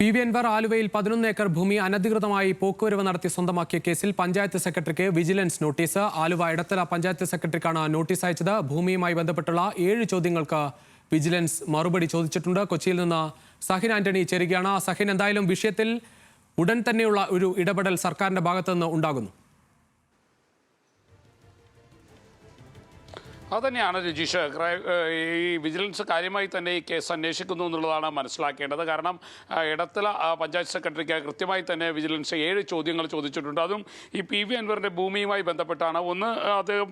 P V Anwar ആലുവയിൽ പതിനൊന്ന് acre ഭൂമി അനധികൃതമായി പോക്കുവരവ് നടത്തി സ്വന്തമാക്കിയ കേസിൽ പഞ്ചായത്ത് സെക്രട്ടറിക്ക് വിജിലൻസ് നോട്ടീസ്. ആലുവ ഇടത്തല പഞ്ചായത്ത് സെക്രട്ടറിക്കാണ് നോട്ടീസ് അയച്ചത്. ഭൂമിയുമായി ബന്ധപ്പെട്ടുള്ള ഏഴ് ചോദ്യങ്ങൾക്ക് വിജിലൻസ് മറുപടി ചോദിച്ചിട്ടുണ്ട്. കൊച്ചിയിൽ നിന്ന് സഹിൻ ആന്റണി ചേരുകയാണ്. സഹിൻ എന്തായാലും വിഷയത്തിൽ ഉടൻ തന്നെയുള്ള ഒരു ഇടപെടൽ സർക്കാരിന്റെ ഭാഗത്തുനിന്ന് ഉണ്ടാകുന്നു. അതുതന്നെയാണ് രജീഷ്. ഈ വിജിലൻസ് കാര്യമായി തന്നെ ഈ കേസ് അന്വേഷിക്കുന്നു എന്നുള്ളതാണ് മനസ്സിലാക്കേണ്ടത്. കാരണം ഇടത്തല പഞ്ചായത്ത് സെക്രട്ടറിക്ക് കൃത്യമായി തന്നെ വിജിലൻസ് ഏഴ് ചോദ്യങ്ങൾ ചോദിച്ചിട്ടുണ്ട്. അതും ഈ പി വി അൻവറിന്റെ ഭൂമിയുമായി ബന്ധപ്പെട്ടാണ്. ഒന്ന് അദ്ദേഹം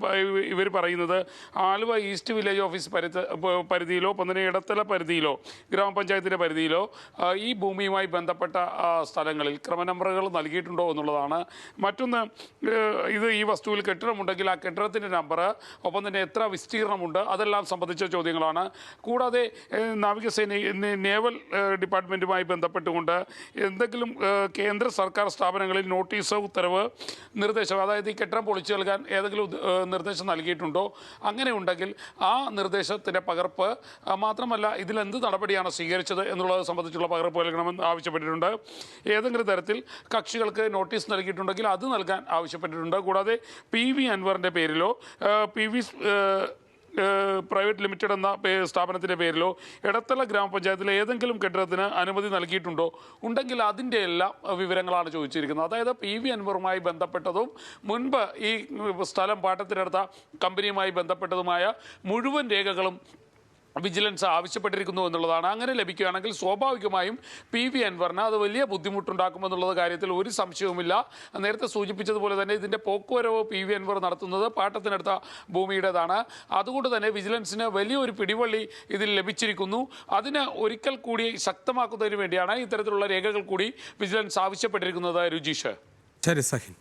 ഇവർ പറയുന്നത് ആലുവ ഈസ്റ്റ് വില്ലേജ് ഓഫീസ് പരിധ പരിധിയിലോ ഒപ്പം ഇടത്തല പരിധിയിലോ ഗ്രാമപഞ്ചായത്തിന്റെ പരിധിയിലോ ഈ ഭൂമിയുമായി ബന്ധപ്പെട്ട സ്ഥലങ്ങളിൽ ക്രമനമ്പറുകൾ നൽകിയിട്ടുണ്ടോ എന്നുള്ളതാണ്. മറ്റൊന്ന് ഇത് ഈ വസ്തുവിൽ കെട്ടിടമുണ്ടെങ്കിൽ ആ കെട്ടിടത്തിന്റെ നമ്പർ ഒപ്പം തന്നെ എത്ര വിസ്തീർണമുണ്ട്. അതെല്ലാം സംബന്ധിച്ച ചോദ്യങ്ങളാണ്. കൂടാതെ നാവികസേന നേവൽ ഡിപ്പാർട്ട്മെന്റുമായി ബന്ധപ്പെട്ടുകൊണ്ട് എന്തെങ്കിലും കേന്ദ്ര സർക്കാർ സ്ഥാപനങ്ങളിൽ നോട്ടീസോ ഉത്തരവ് നിർദ്ദേശം അതായത് ഈ കെട്ടിടം പൊളിച്ചു നൽകാൻ ഏതെങ്കിലും നിർദ്ദേശം നൽകിയിട്ടുണ്ടോ? അങ്ങനെ ഉണ്ടെങ്കിൽ ആ നിർദ്ദേശത്തിന്റെ പകർപ്പ് മാത്രമല്ല ഇതിലെന്ത് നടപടിയാണ് സ്വീകരിച്ചത് എന്നുള്ളത് സംബന്ധിച്ചുള്ള പകർപ്പ് നൽകണമെന്ന് ആവശ്യപ്പെട്ടിട്ടുണ്ട്. ഏതെങ്കിലും തരത്തിൽ കക്ഷികൾക്ക് നോട്ടീസ് നൽകിയിട്ടുണ്ടെങ്കിൽ അത് നൽകാൻ ആവശ്യപ്പെട്ടിട്ടുണ്ട്. കൂടാതെ പി വി അൻവറിന്റെ പേരിലോ പി വി പ്രൈവറ്റ് ലിമിറ്റഡ് എന്ന സ്ഥാപനത്തിന്റെ പേരിലോ ഇടത്തല ഗ്രാമപഞ്ചായത്തിലെ ഏതെങ്കിലും കെട്ടിടത്തിന് അനുമതി നൽകിയിട്ടുണ്ടോ? ഉണ്ടെങ്കിൽ അതിന്റെ എല്ലാം വിവരങ്ങളാണ് ചോദിച്ചിരിക്കുന്നത്. അതായത് പി വി അൻവറുമായി ബന്ധപ്പെട്ടതും മുൻപ് ഈ സ്ഥലം പാട്ടത്തിനെടുത്ത കമ്പനിയുമായി ബന്ധപ്പെട്ടതുമായ മുഴുവൻ രേഖകളും വിജിലൻസ് ആവശ്യപ്പെട്ടിരിക്കുന്നു എന്നുള്ളതാണ്. അങ്ങനെ ലഭിക്കുകയാണെങ്കിൽ സ്വാഭാവികമായും പി വി അൻവറിന് അത് വലിയ ബുദ്ധിമുട്ടുണ്ടാക്കുമെന്നുള്ളത് കാര്യത്തിൽ ഒരു സംശയവുമില്ല. നേരത്തെ സൂചിപ്പിച്ചതുപോലെ തന്നെ ഇതിന്റെ പോക്കുവരവ് പി വി അൻവർ നടത്തുന്നത് പാട്ടത്തിനടുത്ത ഭൂമിയുടേതാണ്. അതുകൊണ്ട് തന്നെ വിജിലൻസിന് വലിയൊരു പിടിവള്ളി ഇതിൽ ലഭിച്ചിരിക്കുന്നു. അതിന് ഒരിക്കൽ കൂടി ശക്തമാക്കുന്നതിന് വേണ്ടിയാണ് ഇത്തരത്തിലുള്ള രേഖകൾ കൂടി വിജിലൻസ് ആവശ്യപ്പെട്ടിരിക്കുന്നത്. രുചീഷ് ശരി സഹിൻ.